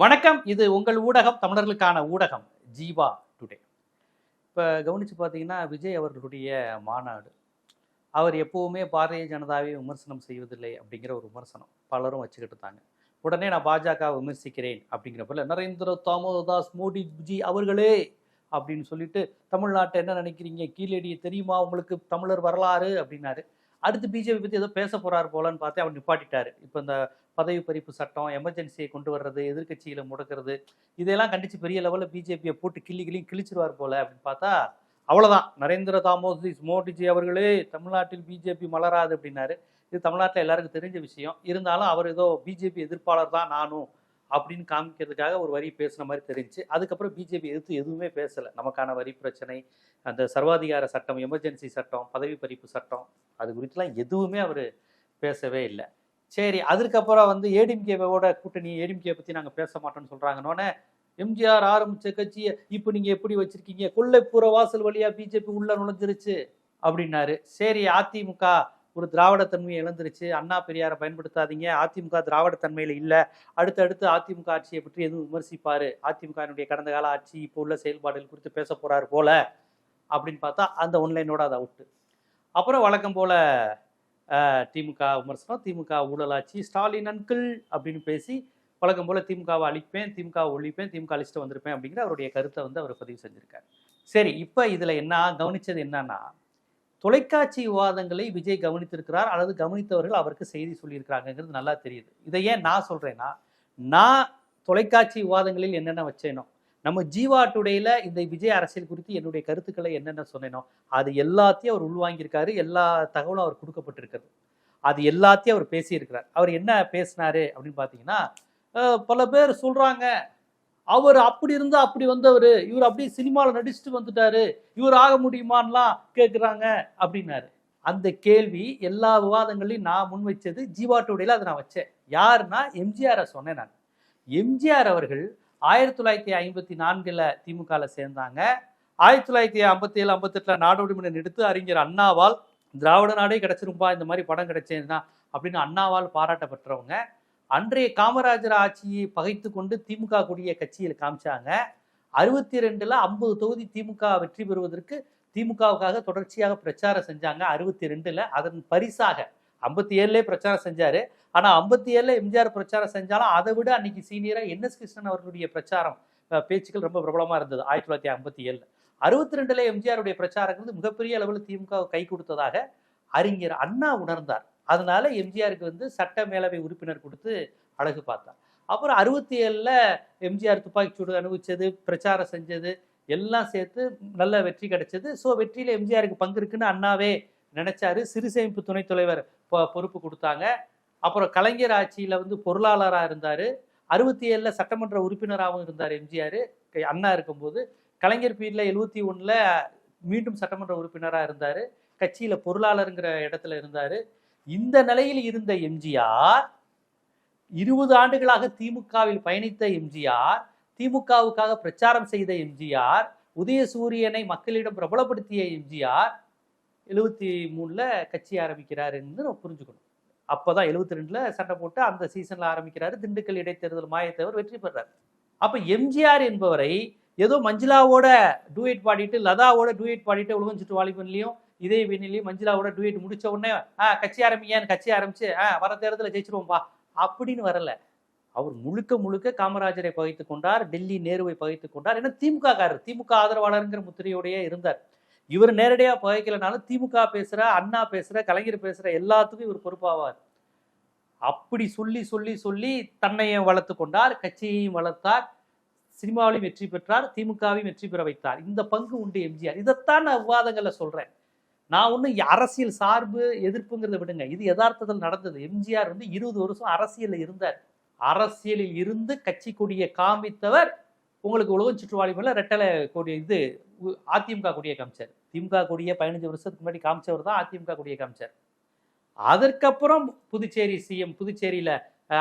வணக்கம். இது உங்கள் ஊடகம் தமிழர்களுக்கான ஊடகம் ஜீவா டுடே. இப்போ கவனித்து பார்த்தீங்கன்னா விஜய் அவர்களுடைய மாநாடு. அவர் எப்போவுமே பாரதிய ஜனதாவை விமர்சனம் செய்வதில்லை அப்படிங்கிற ஒரு விமர்சனம் பலரும் வச்சுக்கிட்டு இருந்தாங்க உடனே நான் பாஜக விமர்சிக்கிறேன் அப்படிங்கிற போல நரேந்திர தாமோதாஸ் மோடிஜி அவர்களே அப்படின்னு சொல்லிட்டு தமிழ்நாட்டை என்ன நினைக்கிறீங்க? கீழடி தெரியுமா? உங்களுக்கு தமிழர் வரலாறு? அப்படின்னாரு. அடுத்து பிஜேபி பற்றி ஏதோ பேச போறாரு போலன்னு பார்த்து அவர் நிப்பாட்டிட்டாரு. இப்போ இந்த பதவி பறிப்பு சட்டம் எமர்ஜென்சியை கொண்டு வர்றது எதிர்கட்சியில் முடக்கிறது இதெல்லாம் கண்டிச்சு பெரிய லெவலில் பிஜேபியை போட்டு கிள்ளி கிள்ளி கிழிச்சிருவார் போல அப்படின்னு பார்த்தா அவ்வளோதான் நரேந்திர தாமோதி மோடிஜி அவர்களே தமிழ்நாட்டில் பிஜேபி மலராது அப்படின்னாரு. இது தமிழ்நாட்டில் எல்லாருக்கும் தெரிஞ்ச விஷயம். இருந்தாலும் அவர் ஏதோ பிஜேபி எதிர்ப்பாளர் தான் நானும் அப்படின்னு காமிக்கிறதுக்காக ஒரு வரி பேசுன மாதிரி தெரிஞ்சு அதுக்கப்புறம் பிஜேபி எதிர்த்து எதுவுமே பேசலை. நமக்கான வரி பிரச்சனை அந்த சர்வாதிகார சட்டம் எமர்ஜென்சி சட்டம் பதவி பறிப்பு சட்டம் அது குறித்துலாம் எதுவுமே அவர் பேசவே இல்லை. சரி அதுக்கப்புறம் வந்து ஏடிஎம்கேவோட கூட்டணி ஏடிஎம்கே பற்றி நாங்கள் பேச மாட்டோம்னு சொல்கிறாங்கன்னொன்னே எம்ஜிஆர் ஆரம்பித்த கட்சியை இப்போ நீங்கள் எப்படி வச்சுருக்கீங்க? கொல்லைப்புற வாசல் வழியாக பிஜேபி உள்ள நுழைஞ்சிருச்சு அப்படின்னாரு. சரி அதிமுக ஒரு திராவிட தன்மையை இழந்துருச்சு. அண்ணா பெரியாரை பயன்படுத்தாதீங்க. அதிமுக திராவிட தன்மையில் இல்லை. அடுத்தடுத்து அதிமுக ஆட்சியை பற்றி எதுவும் விமர்சிப்பார். அதிமுகவினுடைய கடந்த கால ஆட்சி இப்போ உள்ள செயல்பாடுகள் குறித்து பேச போகிறாரு போல அப்படின்னு பார்த்தா அந்த ஒன்லைனோட அதை அவுட்டு. அப்புறம் வழக்கம் போல திமுக விமர்சனம் திமுக ஊழலாட்சி ஸ்டாலின் அன்கிள் அப்படின்னு பேசி பழக்கம் போல திமுகவை அழிப்பேன் திமுக ஒழிப்பேன் திமுக அழிச்சிட்டு வந்திருப்பேன் அப்படிங்கிற அவருடைய கருத்தை வந்து அவர் பதிவு செஞ்சுருக்காரு. சரி இப்போ இதில் என்ன கவனித்தது என்னன்னா தொலைக்காட்சி விவாதங்களை விஜய் கவனித்திருக்கிறார் அல்லது கவனித்தவர்கள் அவருக்கு செய்தி சொல்லியிருக்கிறாங்கங்கிறது நல்லா தெரியுது. இதை ஏன் நான் சொல்கிறேன்னா நான் தொலைக்காட்சி விவாதங்களில் என்னென்ன வச்சேனோ நம்ம ஜீவா டுடேல இந்த விஜய் அரசியல் குறித்து என்னுடைய கருத்துக்களை என்னென்ன சொன்னேனோ அது எல்லாத்தையும் அவர் உள்வாங்கியிருக்காரு எல்லா தகவலும் அவர் கொடுக்கப்பட்டிருக்கிறது. அது எல்லாத்தையும் அவர் பேசியிருக்கிறார். அவர் என்ன பேசினாரு அப்படின்னு பார்த்தீங்கன்னா பல பேர் சொல்றாங்க அவர் அப்படி இருந்தா அப்படி வந்தவர் இவர் அப்படியே சினிமாவில் நடிச்சுட்டு வந்துட்டாரு இவர் ஆக முடியுமான்லாம் கேட்குறாங்க அப்படின்னாரு. அந்த கேள்வி எல்லா விவாதங்களையும் நான் முன் வச்சது ஜீவா டுடேல அதை நான் வச்சேன். யாருன்னா எம்ஜிஆரை சொன்னேன் நான். எம்ஜிஆர் அவர்கள் ஆயிரத்தி தொள்ளாயிரத்தி ஐம்பத்தி நான்கில் திமுகவில் சேர்ந்தாங்க. ஆயிரத்தி தொள்ளாயிரத்தி ஐம்பத்தி ஏழு ஐம்பத்தெட்டில் நாடோடி மன்னன் எடுத்து அறிஞர் அண்ணாவால் திராவிட நாடே கிடைச்சிருப்பா இந்த மாதிரி படம் கிடைச்சதுன்னா அப்படின்னு அண்ணாவால் பாராட்டப்பட்டவங்க அன்றைய காமராஜர் ஆட்சியை பகைத்து கொண்டு திமுக கூடிய கட்சியில் காமிச்சாங்க. அறுபத்தி ரெண்டில் ஐம்பது தொகுதி திமுக வெற்றி பெறுவதற்கு திமுகவுக்காக தொடர்ச்சியாக பிரச்சாரம் செஞ்சாங்க. அறுபத்தி ரெண்டில் அதன் பரிசாக ஐம்பத்தி ஏழுலேயே பிரச்சாரம் செஞ்சார். ஆனால் ஐம்பத்தி ஏழில் எம்ஜிஆர் பிரச்சாரம் செஞ்சாலும் அதை விட அன்னைக்கு சீனியராக என்எஸ் கிருஷ்ணன் அவர்களுடைய பிரச்சாரம் பேச்சுக்கள் ரொம்ப பிரபலமாக இருந்தது ஆயிரத்தி தொள்ளாயிரத்தி ஐம்பத்தி ஏழில் அறுபத்தி ரெண்டுல எம்ஜிஆருடைய பிரச்சாரங்கிறது மிகப்பெரிய அளவில் திமுக கை கொடுத்ததாக அறிஞர் அண்ணா உணர்ந்தார். அதனால எம்ஜிஆருக்கு வந்து சட்ட மேலவை உறுப்பினர் கொடுத்து அழகு பார்த்தார். அப்புறம் அறுபத்தி ஏழில் எம்ஜிஆர் துப்பாக்கி சூடு அனுபவிச்சது பிரச்சாரம் செஞ்சது எல்லாம் சேர்த்து நல்ல வெற்றி கிடைச்சது. ஸோ வெற்றியில் எம்ஜிஆருக்கு பங்கு இருக்குன்னு அண்ணாவே நினைச்சாரு. சிறு சேமிப்பு துணைத் தலைவர் பொறுப்பு கொடுத்தாங்க. அப்புறம் கலைஞர் ஆட்சியில் வந்து பொருளாளராக இருந்தார். அறுபத்தி ஏழில் சட்டமன்ற உறுப்பினராகவும் இருந்தார் எம்ஜிஆர். அண்ணா இருக்கும்போது கலைஞர் பீரியடில் எழுபத்தி ஒன்றில் மீண்டும் சட்டமன்ற உறுப்பினராக இருந்தார். கட்சியில் பொருளாளருங்கிற இடத்துல இருந்தார். இந்த நிலையில் இருந்த எம்ஜிஆர் இருபது ஆண்டுகளாக திமுகவில் பயணித்த எம்ஜிஆர் திமுகவுக்காக பிரச்சாரம் செய்த எம்ஜிஆர் உதயசூரியனை மக்களிடம் பிரபலப்படுத்திய எம்ஜிஆர் எழுபத்தி மூணில் கட்சி ஆரம்பிக்கிறாருன்னு நம்ம புரிஞ்சுக்கணும். அப்பதான் எழுபத்தி ரெண்டில் சண்டை போட்டு அந்த சீசனில் ஆரம்பிக்கிறாரு. திண்டுக்கல் இடைத்தேர்தல் மாயத்தவர் வெற்றி பெறாரு அப்போ எம்ஜிஆர் என்பவரை ஏதோ மஞ்சுளாவோட டூயட் பாடிட்டு லதாவோட டூயட் பாடிட்டு உலகம் சுற்று வாலிபன்லையும் இதே வினிலையும் மஞ்சுளாவோட டூயட் முடிச்ச உடனே ஆ கட்சி ஆரம்பிங்கன்னு கட்சி ஆரம்பிச்சு ஆ வர தேர்தலில் ஜெயிச்சிருவோம்பா அப்படின்னு வரல. அவர் முழுக்க முழுக்க காமராஜரை பகைத்து கொண்டார் டெல்லி நேருவை பகைத்து கொண்டார். ஏன்னா திமுக காரர் திமுக ஆதரவாளருங்கிற முத்திரையோடயே இருந்தார். இவர் நேரடியாக புகைக்கலனாலும் திமுக பேசுகிற அண்ணா பேசுகிற கலைஞர் பேசுகிற எல்லாத்துக்கும் இவர் பொறுப்பாவார். அப்படி சொல்லி சொல்லி சொல்லி தன்னையும் வளர்த்து கொண்டார் கட்சியையும் வளர்த்தார் சினிமாவிலையும் வெற்றி பெற்றார் திமுகவையும் வெற்றி பெற வைத்தார். இந்த பங்கு உண்டு எம்ஜிஆர். இதைத்தான் நான் விவாதங்களில் சொல்கிறேன் நான் ஒன்றும் அரசியல் சார்பு எதிர்ப்புங்கிறத விடுங்க. இது யதார்த்தத்தில் நடந்தது. எம்ஜிஆர் வந்து இருபது வருஷம் அரசியலில் இருந்தார். அரசியலில் இருந்து கட்சி கொடியை காமித்தவர் உங்களுக்கு உலகம் சுற்றுவாளிமல்ல ரெட்டலை கொடி இது உ- அதிமுக கொடியை காமிச்சார் திமுக கொடியை பதினஞ்சு வருஷத்துக்கு முன்னாடி காமிச்சவர் தான் அதிமுக கொடியை காமிச்சார். அதற்கப்புறம் புதுச்சேரி சிஎம் புதுச்சேரியில்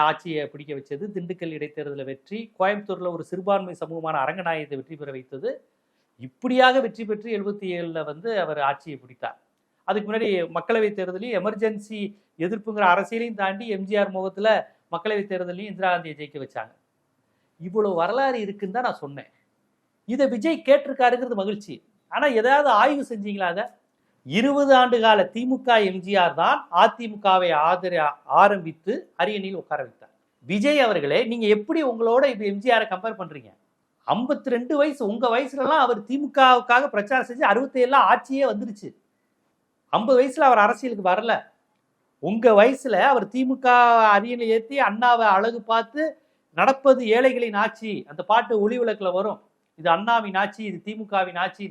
ஆட்சியை பிடிக்க வச்சது திண்டுக்கல் இடைத்தேர்தலில் வெற்றி கோயம்புத்தூரில் ஒரு சிறுபான்மை சமூகமான அரங்கநாயகத்தை வெற்றி பெற வைத்தது. இப்படியாக வெற்றி பெற்று எழுபத்தி ஏழில் வந்து அவர் ஆட்சியை பிடித்தார். அதுக்கு முன்னாடி மக்களவைத் தேர்தலையும் எமர்ஜென்சி எதிர்ப்புங்கிற அரசியலையும் தாண்டி எம்ஜிஆர் முகத்தில் மக்களவைத் தேர்தலையும் இந்திரா காந்தியை ஜெயிக்க வச்சாங்க. இவ்வளோ வரலாறு இருக்குன்னு தான் நான் சொன்னேன். இதை விஜய் கேட்டிருக்காருங்கிறது மகிழ்ச்சி. ஆனால் எதாவது ஆய்வு செஞ்சீங்களா அதை? இருபது ஆண்டு கால திமுக எம்ஜிஆர் தான் அதிமுகவை ஆதர ஆரம்பித்து அரியணையில் உட்கார வைத்தார். விஜய் அவர்களே நீங்கள் எப்படி உங்களோட இப்போ எம்ஜிஆரை கம்பேர் பண்ணுறீங்க ஐம்பத்தி ரெண்டு வயசு உங்கள் வயசுலலாம் அவர் திமுகவுக்காக பிரச்சாரம் செஞ்சு அறுபத்தேழுல ஆட்சியே வந்துருச்சு. ஐம்பது வயசில் அவர் அரசியலுக்கு வரல. உங்கள் வயசில் அவர் திமுக அரியணை ஏற்றி அண்ணாவை அழகு பார்த்து நடப்பது ஏழைகளின் ஆட்சி. அந்த பாட்டு ஒளி விளக்கில் வரும். இது அண்ணாவின் ஆட்சி இது திமுகவின் ஆட்சி.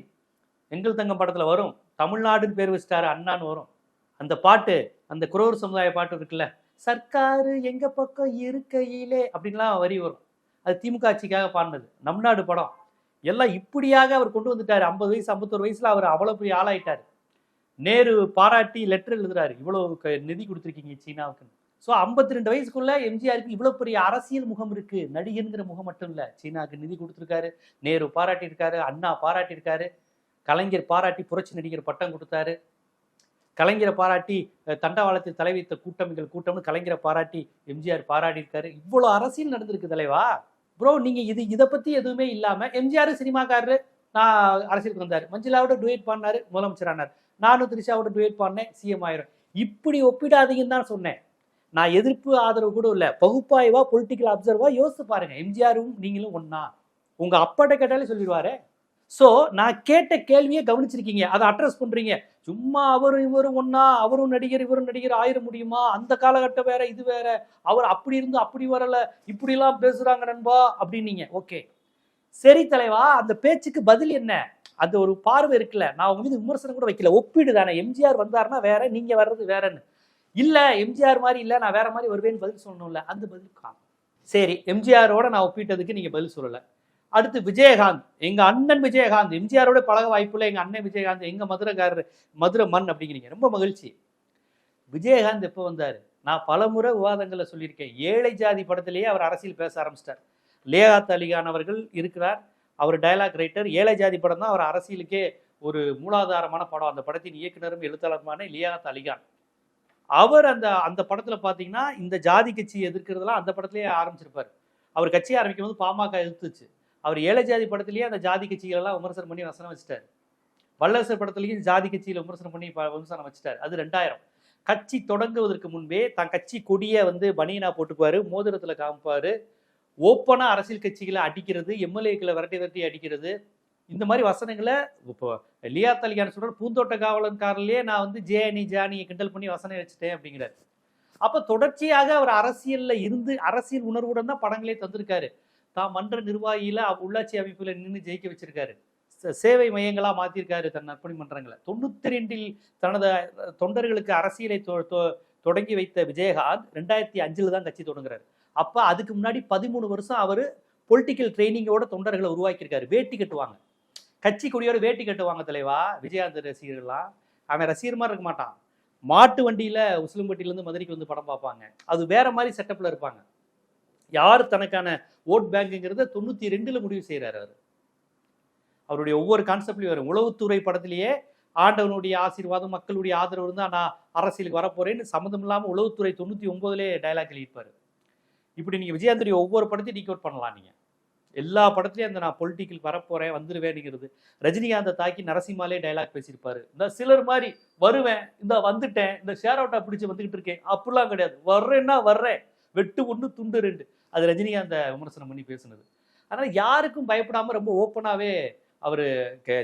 எங்கள் தங்கம் படத்தில் வரும். தமிழ்நாடுன்னு பேர் வச்சிட்டாரு அண்ணான்னு வரும். அந்த பாட்டு அந்த குரோர் சமுதாய பாட்டு இருக்குல்ல சர்க்காரு எங்க பக்கம் இருக்கையிலே அப்படின்லாம் வரி வரும். அது திமுக ஆட்சிக்காக பாடினது. நம் நாடு படம். எல்லாம் இப்படியாக அவர் கொண்டு வந்துட்டார். ஐம்பது வயசு ஐம்பத்தொரு வயசுல அவர் அவ்வளோ பெரிய ஆளாயிட்டார். நேரு பாராட்டி லெட்டர் எழுதுறாரு. இவ்வளோ க- நிதி கொடுத்துருக்கீங்க சீனாவுக்குன்னு. ஸோ ஐம்பத்தி ரெண்டு வயசுக்குள்ள எம்ஜிஆருக்கு இவ்வளோ பெரிய அரசியல் முகம் இருக்கு. நடிகன்கிற முகம் மட்டும் இல்லை. சீனாவுக்கு நிதி கொடுத்துருக்காரு. நேரு பாராட்டியிருக்காரு. அண்ணா பாராட்டியிருக்காரு. கலைஞர் பாராட்டி புரட்சி நடிகர் பட்டம் கொடுத்தாரு. கலைஞரை பாராட்டி தண்டவாளத்தில் தலை வைத்த கூட்டம் எங்கள் கூட்டம்னு கலைஞரை பாராட்டி எம்ஜிஆர் பாராட்டியிருக்காரு. இவ்வளோ அரசியல் நடந்திருக்கு தலைவா ப்ரோ நீங்க இது இதை பத்தி எதுவுமே இல்லாம எம்ஜிஆர் சினிமாக்காரரு நான் அரசியலுக்கு வந்தார். மஞ்சுளாவோட டுயட் பண்ணாரு முதலமைச்சர் ஆனார். நானும் திரிஷாவோட டுயட் பண்ணேன் சிஎம் ஆயிரும். இப்படி ஒப்பிடாதீங்கன்னு தான் சொன்னேன். நான் எதிர்ப்பு ஆதரவு கூட இல்லை. பகுப்பாய்வா பொலிட்டிக்கல் அப்சர்வா யோசித்து பாருங்க. எம்ஜிஆரும் நீங்களும் ஒன்னா உங்க அப்பாட்ட கேட்டாலே சொல்லிடுவாரு. ஸோ நான் கேட்ட கேள்வியை கவனிச்சிருக்கீங்க. அதை அட்ரஸ் பண்ணுறீங்க சும்மா அவரும் இவரும் ஒன்றா அவரும் நடிகர் இவரும் நடிகர் ஆயிட முடியுமா? அந்த காலகட்டம் வேற இது வேற. அவர் அப்படி இருந்து அப்படி வரலை. இப்படிலாம் பேசுகிறாங்க நண்பா அப்படின்னீங்க. ஓகே சரி தலைவா அந்த பேச்சுக்கு பதில் என்ன? அந்த ஒரு பார்வை இருக்குல்ல. நான் உங்க மீது விமர்சனம் கூட வைக்கல. ஒப்பீடு தானே எம்ஜிஆர் வந்தாருன்னா வேற நீங்க வர்றது வேறன்னு. இல்லை எம்ஜிஆர் மாதிரி இல்லை நான் வேற மாதிரி வருவேன்னு பதில் சொல்லணும்ல. அந்த பதில் காணும். சரி எம்ஜிஆரோட நான் ஒப்பிட்டதுக்கு நீங்க பதில் சொல்லலை. அடுத்து விஜயகாந்த். எங்க அண்ணன் விஜயகாந்த். எம்ஜிஆரோட பழக வாய்ப்புள்ள எங்க அண்ணன் விஜயகாந்த். எங்க மதுரைக்காரர் மதுரை மண் அப்படிங்கிறீங்க. ரொம்ப மகிழ்ச்சி. விஜயகாந்த் எப்போ வந்தாரு? நான் பலமுறை விவாதங்களை சொல்லியிருக்கேன். ஏழை ஜாதி படத்திலேயே அவர் அரசியல் பேச ஆரம்பிச்சிட்டார். லியாகத் அலிகான் அவர்கள் இருக்கிறார். அவர் டயலாக் ரைட்டர் ஏழை ஜாதி படம் தான் அவர் அரசியலுக்கே ஒரு மூலாதாரமான படம். அந்த படத்தின் இயக்குனரும் எழுத்தாளருமான லியாகத் அலிகான் அவர் அந்த அந்த படத்தில் பார்த்தீங்கன்னா இந்த ஜாதி கட்சி எதிர்க்கிறதெல்லாம் அந்த படத்திலேயே ஆரம்பிச்சிருப்பார். அவர் கட்சியை ஆரம்பிக்கும் போது பாமக எதிர்த்துச்சு. அவர் ஏழை ஜாதி படத்துலேயே அந்த ஜாதி கட்சிகளெல்லாம் விமர்சனம் பண்ணி வசனம் வச்சிட்டார். வல்லரசர் படத்துலேயும் ஜாதி கட்சியில் விமர்சனம் பண்ணி விமர்சனம் வச்சிட்டார். அது ரெண்டாயிரம். கட்சி தொடங்குவதற்கு முன்பே தன் கட்சி கொடியை வந்து பனியனா போட்டுக்குவார் மோதிரத்தில் காமிப்பார். ஓப்பனாக அரசியல் கட்சிகளை அடிக்கிறது எம்எல்ஏக்களை விரட்டி விரட்டி அடிக்கிறது. இந்த மாதிரி வசனங்களை இப்போ லியா தலிகான் சொல்கிறார் பூந்தோட்ட காவலன்காரிலேயே நான் வந்து ஜேனி ஜானியை கிண்டல் பண்ணி வசனம் வச்சுட்டேன் அப்படிங்கிறார். அப்போ தொடர்ச்சியாக அவர் அரசியலில் இருந்து அரசியல் உணர்வுடன் தான் படங்களே தந்திருக்காரு. தான் மன்ற நிர்வாகியில உள்ளாட்சி அமைப்புல நின்று ஜெயிக்க வச்சிருக்காரு. ச- சேவை மையங்களா மாத்திருக்காரு தன் அர்ப்பணி மன்றங்களை. தொண்ணூத்தி ரெண்டில் தனது தொண்டர்களுக்கு அரசியலை தொ- தொ- தொடங்கி வைத்த விஜயகாந்த் ரெண்டாயிரத்தி அஞ்சில் தான் கட்சி தொடங்குறாரு. அப்ப அதுக்கு முன்னாடி பதிமூணு வருஷம் அவர் பொலிட்டிக்கல் ட்ரைனிங்கோட தொண்டர்களை உருவாக்கியிருக்காரு. வேட்டி கட்டுவாங்க. கட்சி கொடியோட வேட்டி கட்டுவாங்க தலைவா விஜயகாந்த் ரசிகர்கள்லாம். அவன் ரசிகர் மாதிரி இருக்க மாட்டான். மாட்டு வண்டியில உசிலம்பட்டியிலேருந்து மதுரைக்கு வந்து படம் பார்ப்பாங்க. அது வேற மாதிரி செட்டப்ல இருப்பாங்க. யார் தனக்கான ஓட் பேங்குங்கிறத தொண்ணூற்றி ரெண்டில் முடிவு செய்கிறார் அவர். அவருடைய ஒவ்வொரு கான்செப்ட்லையும் வரும். உளவுத்துறை படத்திலேயே ஆண்டவனுடைய ஆசீர்வாதம் மக்களுடைய ஆதரவு இருந்தால் நான் அரசியலுக்கு வரப்போறேன்னு சம்மந்தம் இல்லாமல் உளவுத்துறை தொண்ணூற்றி ஒன்பதுலேயே டைலாக் எழுதிப்பார். இப்படி நீங்கள் விஜயாந்தரிய ஒவ்வொரு படத்தையும் நீக் பண்ணலாம் நீங்கள் எல்லா படத்துலையும் அந்த நான் பொலிட்டிக்கல் வரப்போகிறேன் வந்துருவேனுங்கிறது ரஜினிகாந்தை தாக்கி நரசிம்மாலே டைலாக் பேசியிருப்பாரு. இந்த சிலர் மாதிரி வருவேன் இந்த வந்துட்டேன் இந்த ஷேர் அவுட்டா பிடிச்சி வந்துக்கிட்டு இருக்கேன் அப்படிலாம் கிடையாது. வர்றேன்னா வர்றேன். வெட்டு ஒன்று துண்டு ரெண்டு. அது ரஜினிகாந்தை விமர்சனம் பண்ணி பேசுனது. அதனால் யாருக்கும் பயப்படாமல் ரொம்ப ஓப்பனாகவே அவர்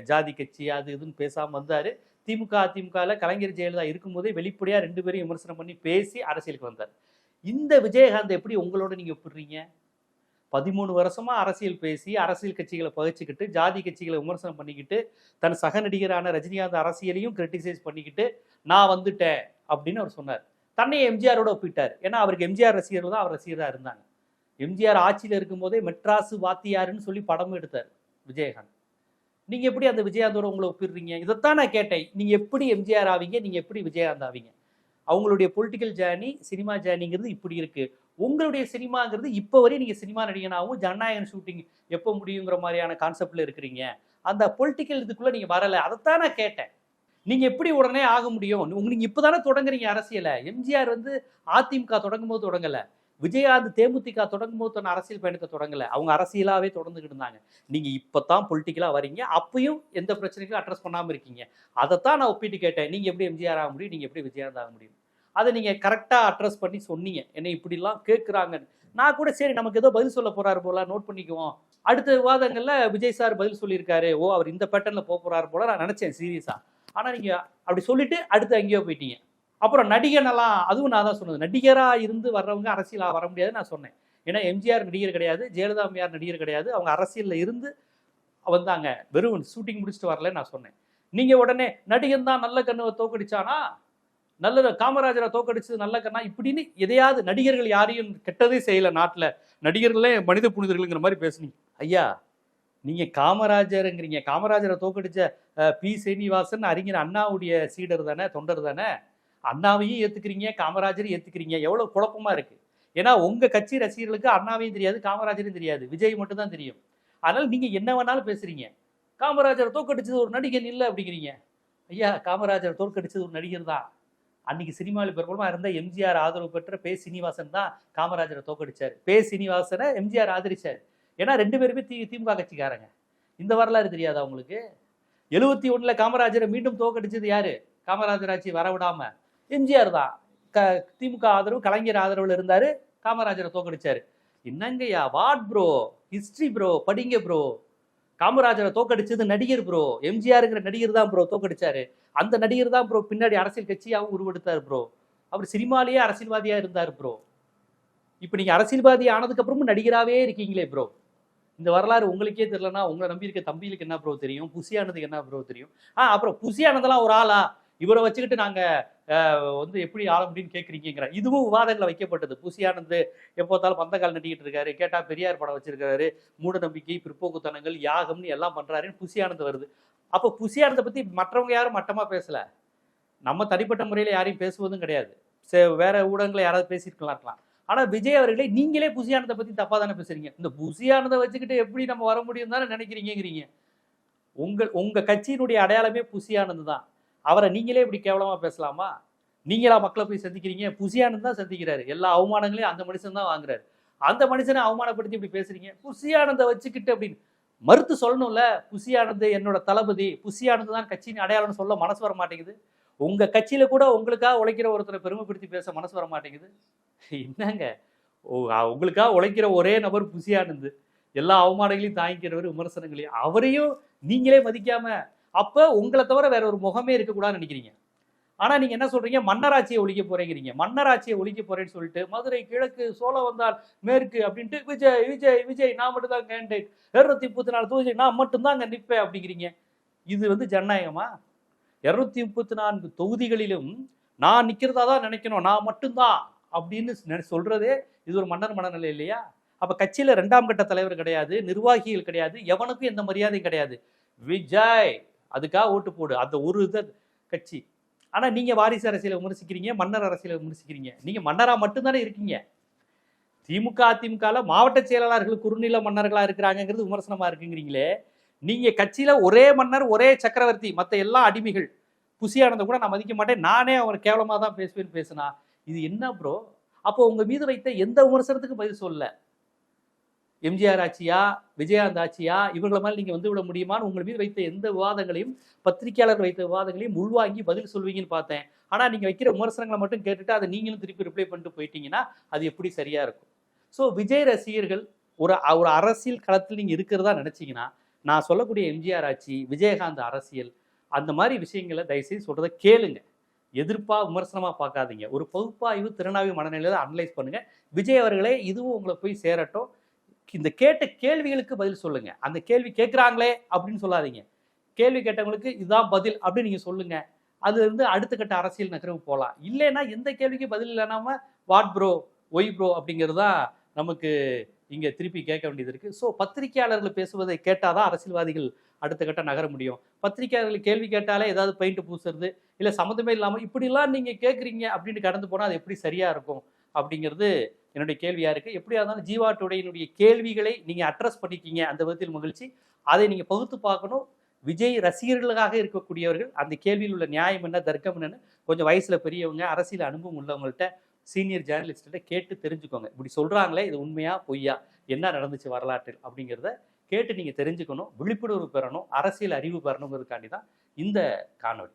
ஜாதி கட்சி அது இதுன்னு பேசாமல் வந்தார். திமுக அதிமுகவில் கலைஞர் ஜெயலலிதா இருக்கும்போதே வெளிப்படையாக ரெண்டு பேரையும் விமர்சனம் பண்ணி பேசி அரசியலுக்கு வந்தார். இந்த விஜயகாந்த் எப்படி உங்களோட நீங்கள் ஒப்பிடுறீங்க? பதிமூணு வருஷமாக அரசியல் பேசி அரசியல் கட்சிகளை பகிச்சுக்கிட்டு ஜாதி கட்சிகளை விமர்சனம் பண்ணிக்கிட்டு தன் சக நடிகரான ரஜினிகாந்த் அரசியலையும் கிரிட்டிசைஸ் பண்ணிக்கிட்டு நான் வந்துட்டேன் அப்படின்னு அவர் சொன்னார். தன்னை எம்ஜிஆரோட ஒப்பிட்டார். ஏன்னா அவருக்கு எம்ஜிஆர் ரசிகர்கள் தான் அவர் ரசிகராக இருந்தாங்க. எம்ஜிஆர் ஆட்சியில் இருக்கும்போதே மெட்ராஸு வாத்தியாருன்னு சொல்லி படமும் எடுத்தார் விஜயகாந்த். நீங்கள் எப்படி அந்த விஜயகாந்தோட உங்களை ஒப்பிடுறீங்க? இதைத்தான் நான் கேட்டேன். நீங்கள் எப்படி எம்ஜிஆர் ஆவீங்க? நீங்கள் எப்படி விஜயகாந்த் ஆவீங்க? அவங்களுடைய பொலிட்டிக்கல் ஜேர்னி சினிமா ஜேர்னிங்கிறது இப்படி இருக்குது உங்களுடைய சினிமாங்கிறது இப்போ வரையும் நீங்கள் சினிமா நடிகனாகவும் ஜனநாயகன் ஷூட்டிங் எப்போ முடியுங்கிற மாதிரியான கான்செப்டில் இருக்கிறீங்க. அந்த பொலிட்டிக்கல் இதுக்குள்ளே நீங்கள் வரலை. அதைத்தான் நான் கேட்டேன். நீங்கள் எப்படி உடனே ஆக முடியும்? நீங்கள் இப்போ தானே தொடங்குறீங்க அரசியலை. எம்ஜிஆர் வந்து அதிமுக தொடங்கும் போது தொடங்கலை. விஜயாந்து தேமுதிக தொடங்கும் போது தன் அரசியல் பயணத்தை தொடங்கலை. அவங்க அரசியலாகவே தொடர்ந்துகிட்டு இருந்தாங்க. நீங்கள் இப்போ தான் பொலிட்டிக்கலாக வரீங்க. அப்பயும் எந்த பிரச்சனைக்கும் அட்ரஸ் பண்ணாமல் இருக்கீங்க. அதைத்தான் நான் ஒப்பிட்டு கேட்டேன். நீங்கள் எப்படி எம்ஜிஆர் ஆக முடியும்? நீங்கள் எப்படி விஜயாந்த் ஆக முடியும்? அதை நீங்கள் கரெக்டாக அட்ரஸ் பண்ணி சொன்னீங்க. என்னை இப்படிலாம் கேட்குறாங்கன்னு நான் கூட சரி நமக்கு ஏதோ பதில் சொல்ல போகிறாரு போல நோட் பண்ணிக்குவோம். அடுத்த விவாதங்களில் விஜய் சார் பதில் சொல்லியிருக்காரு. ஓ அவர் இந்த பேட்டர்னில் போக போகிறாரு போல நான் நினச்சேன் சீரியஸாக ஆனால் நீங்கள் அப்படி சொல்லிவிட்டு அடுத்து எங்கேயோ போயிட்டீங்க. அப்புறம் நடிகனெல்லாம் அதுவும் நான் தான் சொன்னது. நடிகராக இருந்து வர்றவங்க அரசியலாக வர முடியாது நான் சொன்னேன். ஏன்னா எம்ஜிஆர் நடிகர் கிடையாது ஜெயலலிதா அம்மையார் நடிகர் கிடையாது. அவங்க அரசியலில் இருந்து வந்தாங்க. வெறும் ஷூட்டிங் முடிச்சுட்டு வரல நான் சொன்னேன். நீங்கள் உடனே நடிகன் தான் நல்ல கண்ணுவை தோக்கடிச்சானா? நல்ல காமராஜரை தோக்கடிச்சது நல்ல கண்ணா? இப்படின்னு எதையாவது நடிகர்கள் யாரையும் கெட்டதே செய்யலை நாட்டில். நடிகர்களே மனித புனிதர்கள்ங்கிற மாதிரி பேசுனீங்க. ஐயா நீங்கள் காமராஜருங்கிறீங்க. காமராஜரை தோக்கடிச்ச பி. சீனிவாசன் அறிஞர் அண்ணாவுடைய சீடர் தானே தொண்டர் தானே? அண்ணாவையும் ஏத்துக்கிறீங்க காமராஜரையும் ஏத்துக்கிறீங்க. எவ்வளவு குழப்பமா இருக்கு. ஏன்னா உங்க கட்சி ரசிகர்களுக்கு அண்ணாவையும் தெரியாது காமராஜரையும் தெரியாது. விஜய் மட்டும் தான் தெரியும். அதனால நீங்க என்ன வேணாலும் பேசுறீங்க. காமராஜரை தோக்கடிச்சது ஒரு நடிகன் இல்லை அப்படிங்கிறீங்க. ஐயா காமராஜர் தோற்கடிச்சது ஒரு நடிகர் தான். அன்னைக்கு சினிமாவில் பிரபலமாக இருந்த எம்ஜிஆர் ஆதரவு பெற்ற பே சீனிவாசன் தான் காமராஜரை தோக்கடிச்சார் பே சீனிவாசனை எம்ஜிஆர் ஆதரிச்சார். ஏன்னா ரெண்டு பேருமே தி திமுக கட்சிக்காரங்க. இந்த வரலாறு தெரியாதா உங்களுக்கு? எழுபத்தி ஒன்றில் காமராஜரை மீண்டும் தோக்கடிச்சது யாரு? காமராஜர் ஆட்சி வரவிடாமல் எம்ஜிஆர் தான். க திமுக ஆதரவு கலைஞர் ஆதரவில் இருந்தார் காமராஜரை தோக்கடிச்சார். என்னங்கய்யா வாட் ப்ரோ? ஹிஸ்ட்ரி ப்ரோ படிங்க ப்ரோ. காமராஜரை தோக்கடிச்சது நடிகர் ப்ரோ. எம்ஜிஆருங்கிற நடிகர் தான் ப்ரோ தோக்கடிச்சாரு. அந்த நடிகர் தான் ப்ரோ பின்னாடி அரசியல் கட்சியாகவும் உருவெடுத்தார் ப்ரோ. அவர் சினிமாலேயே அரசியல்வாதியாக இருந்தார் ப்ரோ. இப்போ நீங்கள் அரசியல்வாதி ஆனதுக்கப்புறமும் நடிகராகவே இருக்கீங்களே ப்ரோ. இந்த வரலாறு உங்களுக்கே தெரிலனா உங்களை நம்பியிருக்க தம்பிகளுக்கு என்ன ப்ரோ தெரியும்? புசியானதுக்கு என்ன ப்ரோ தெரியும்? ஆ அப்புறம் புசியானதெல்லாம் ஒரு ஆளா? இவரை வச்சுக்கிட்டு நாங்கள் வந்து எப்படி ஆள முடியும்னு கேட்குறீங்கிற இதுவும் விவாதங்களை வைக்கப்பட்டது. புசியானது எப்போத்தாலும் பந்தக்கால் நட்டிக்கிட்டு இருக்காரு கேட்டால் பெரியார் படம் வச்சிருக்காரு மூட நம்பிக்கை பிற்போக்குத்தனங்கள் யாகம்னு எல்லாம் பண்ணுறாருன்னு புசியானந்து வருது. அப்போ புசியானந்தை பற்றி மற்றவங்க யாரும் மட்டமாக பேசலை. நம்ம தனிப்பட்ட முறையில் யாரையும் பேசுவதும் கிடையாது. சே- வேற ஊடகங்களை யாராவது பேசியிருக்கலாம் இருக்கலாம். ஆனால் விஜய் அவர்களே நீங்களே புசியானதை பற்றி தப்பாக தானே பேசுறீங்க. இந்த புசியானதை வச்சுக்கிட்டு எப்படி நம்ம வர முடியும் தானே நினைக்கிறீங்கிறீங்க உங்கள் உங்கள் கட்சியினுடைய அடையாளமே புசியானது தான் அவரை நீங்களே இப்படி கேவலமாக பேசலாமா? நீங்களா மக்களை போய் சந்திக்கிறீங்க? புசியானந்த் தான் சந்திக்கிறாரு. எல்லா அவமானங்களையும் அந்த மனுஷன் தான் வாங்குறாரு. அந்த மனுஷனை அவமானப்படுத்தி இப்படி பேசுறீங்க? புசியானந்தை வச்சுக்கிட்டு அப்படின்னு. மறுத்து சொல்லணும்ல புசியானந்த் என்னோட தளபதி புசியானந்த் தான் கட்சியின் அடையாளம்னு சொல்ல மனசு வர மாட்டேங்குது. உங்க கட்சியில கூட உங்களுக்காக உழைக்கிற ஒருத்தரை பெருமைப்படுத்தி பேச மனசு வர மாட்டேங்குது. என்னங்க? ஓ, உங்களுக்காக உழைக்கிற ஒரே நபர் புசியானந்த் எல்லா அவமானங்களையும் தாங்கிக்கிறவர் விமர்சனங்களையும். அவரையும் நீங்களே மதிக்காம அப்ப உங்களை தவிர வேற ஒரு முகமே இருக்கக்கூடாதுன்னு நினைக்கிறீங்க. ஆனா நீங்க என்ன சொல்றீங்க? மன்னராட்சியை ஒழிக்க போறேங்கிறீங்க. மன்னராட்சியை ஒழிக்க போறேன்னு சொல்லிட்டு மதுரை கிழக்கு சோழ வந்தால் மேற்கு அப்படின்ட்டு விஜய் விஜய் விஜய் நான் மட்டும்தான் கேண்டேட் இருநூத்தி முப்பத்தி நாலு தொகுதி நான் மட்டும்தான் அங்க நிற்பேன் அப்படிங்கிறீங்க. இது வந்து ஜனநாயகமா? இருநூத்தி முப்பத்தி நான்கு தொகுதிகளிலும் நான் நிக்கிறதா தான் நினைக்கணும். நான் மட்டும்தான் அப்படின்னு நினை- சொல்றதே இது ஒரு மன்னர் மனநிலை இல்லையா? அப்ப கட்சியில ரெண்டாம் கட்ட தலைவர் கிடையாது நிர்வாகிகள் கிடையாது எவனுக்கும் எந்த மரியாதையும் கிடையாது. விஜய் அதுக்காக ஓட்டு போடு. அந்த ஒரு இதை கட்சி. ஆனால் நீங்கள் வாரிசு அரசியலை விமர்சிக்கிறீங்க மன்னர் அரசியலை விமர்சிக்கிறீங்க. நீங்கள் மன்னராக மட்டும்தானே இருக்கீங்க. திமுக அதிமுகவில் மாவட்ட செயலாளர்கள் குறுநில மன்னர்களாக இருக்கிறாங்கங்கிறது விமர்சனமாக இருக்குங்கிறீங்களே. நீங்கள் கட்சியில் ஒரே மன்னர் ஒரே சக்கரவர்த்தி மற்ற எல்லா அடிமைகள் புசியானதை கூட நான் மதிக்க மாட்டேன். நானே அவரை கேவலமாக தான் பேசுவேன்னு பேசினா. இது என்ன ப்ரோ அப்போ உங்கள் மீது வைத்த எந்த விமர்சனத்துக்கும் பதில் சொல்லலை. எம்ஜிஆர் ஆட்சியா விஜயகாந்த் ஆட்சியா இவங்கள மாதிரி நீங்கள் வந்து விட முடியுமான்னு உங்கள் மீது வைத்த எந்த விவாதங்களையும் பத்திரிக்கையாளர் வைத்த விவாதங்களையும் உள்வாங்கி பதில் சொல்வீங்கன்னு பார்த்தேன். ஆனால் நீங்கள் வைக்கிற விமர்சனங்களை மட்டும் கேட்டுட்டு அதை நீங்களும் திருப்பி ரிப்ளை பண்ணிட்டு போயிட்டீங்கன்னா அது எப்படி சரியாக இருக்கும்? ஸோ விஜய் ரசிகர்கள் ஒரு ஒரு அரசியல் களத்தில் நீங்கள் இருக்கிறதா நினச்சிங்கன்னா நான் சொல்லக்கூடிய எம்ஜிஆர் ஆட்சி விஜயகாந்த் அரசியல் அந்த மாதிரி விஷயங்களை தயவுசெய்து சொல்றதை கேளுங்க. எதிர்ப்பாக விமர்சனமாக பார்க்காதீங்க. ஒரு பகுப்பாய்வு திறனாய்வு மனநிலையில் அனலைஸ் பண்ணுங்கள் விஜய் அவர்களே இதுவும் உங்களை போய் சேரட்டும். இந்த கேட்ட கேள்விகளுக்கு பதில் சொல்லுங்க. அந்த கேள்வி கேட்குறாங்களே அப்படின்னு சொல்லாதீங்க. கேள்வி கேட்டவங்களுக்கு இதுதான் பதில் அப்படின்னு நீங்க சொல்லுங்க. அது வந்து அடுத்த கட்ட அரசியல் நகரம் போகலாம். இல்லைன்னா எந்த கேள்விக்கும் பதில் இல்லைனாம வாட் ப்ரோ? Why bro? அப்படிங்கிறது தான் நமக்கு இங்க திருப்பி கேட்க வேண்டியது இருக்கு. ஸோ பத்திரிகையாளர்கள் பேசுவதை கேட்டாதான் அரசியல்வாதிகள் அடுத்த கட்ட நகர முடியும். பத்திரிகையாளர்கள் கேள்வி கேட்டாலே ஏதாவது பெயிண்ட் பூசுறது இல்லை சம்மந்தமே இல்லாமல் இப்படிலாம் நீங்கள் கேட்குறீங்க அப்படின்னு கடந்து போனால் அது எப்படி சரியாக இருக்கும்? அப்படிங்கிறது என்னுடைய கேள்வியா இருக்கு. எப்படியா இருந்தாலும் ஜீவா டுடேயினுடைய கேள்விகளை நீங்க அட்ரஸ் பண்ணிக்கீங்க. அந்த விதத்தில் மகிழ்ச்சி. அதை நீங்க பகுத்து பார்க்கணும். விஜய் ரசிகர்களாக இருக்கக்கூடியவர்கள் அந்த கேள்வியில் உள்ள நியாயம் என்ன தர்க்கம் என்னன்னு கொஞ்சம் வயசுல பெரியவங்க அரசியல் அனுபவம் உள்ளவங்கள்ட்ட சீனியர் ஜேர்னலிஸ்ட்டிட்ட கேட்டு தெரிஞ்சுக்கோங்க. இப்படி சொல்கிறாங்களே இது உண்மையா பொய்யா என்ன நடந்துச்சு வரலாற்றில் அப்படிங்கிறத கேட்டு நீங்கள் தெரிஞ்சுக்கணும். விழிப்புணர்வு பெறணும். அரசியல் அறிவு பெறணுங்கிறதுக்காண்டி தான் இந்த காணொளி.